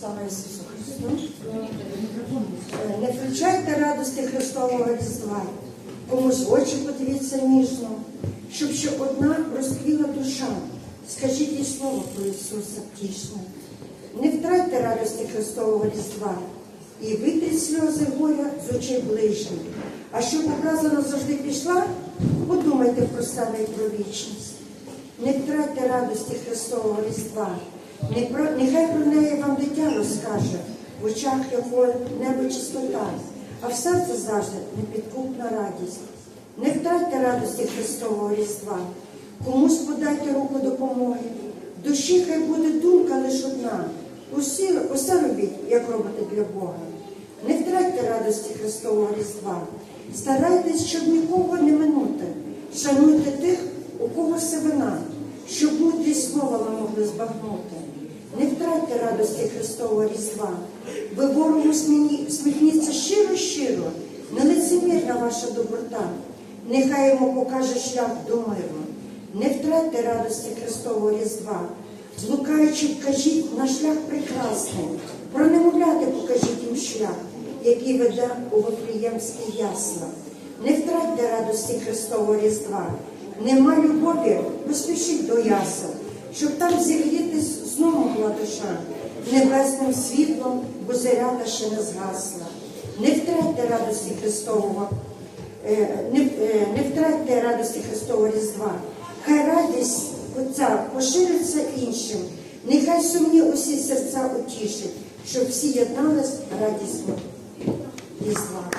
Слава Ісусу Христу. Е, Не втрачайте радості Христового Різдва. Комусь очі подивіться ніжно, щоб ще одна розквіла душа. Скажіть їй слово про Ісуса втішне. Не втратьте радості Христового Різдва і витріть сльози горя з очей ближніх. А щоб образа завжди пішла, подумайте про себе і про вічність. Не втратьте радості Христового Різдва. Нехай про неї вам дитя розкаже, в очах якої небо чистота, а в серці завжди непідкупна радість. Не втратьте радості Христового Різдва. Комусь подайте руку допомоги. В душі хай буде думка лише одна. Усі, усе робіть, як робите для Бога. Не втратьте радості Христового Різдва. Старайтесь, щоб нікого не минути. Шануйте тих, у кого сивина, щоб мудрість слова ми могли збагнути. Не втратьте радості Христового Різдва. Ви ворогу сміхніться щиро-щиро, не лицемірна ваша доброта. Нехай йому покаже шлях до миру. Не втратьте радості Христового Різдва. Злукаючи, вкажіть на шлях прекрасний. Про немовляти покажіть їм шлях, який веде у Вифлеємські ясла. Не втратьте радості Христового Різдва. Нема любові, поспішіть до ясел, щоб там зігрітись знову душа, небесним світлом, бо заряда ще не згасла. Не втратьте радості Христового, е, не, е, не втратьте радості Христового Різдва. Хай радість Отця пошириться іншим. Нехай сумні усі серця утішить, щоб всі єднались радісно Різдва.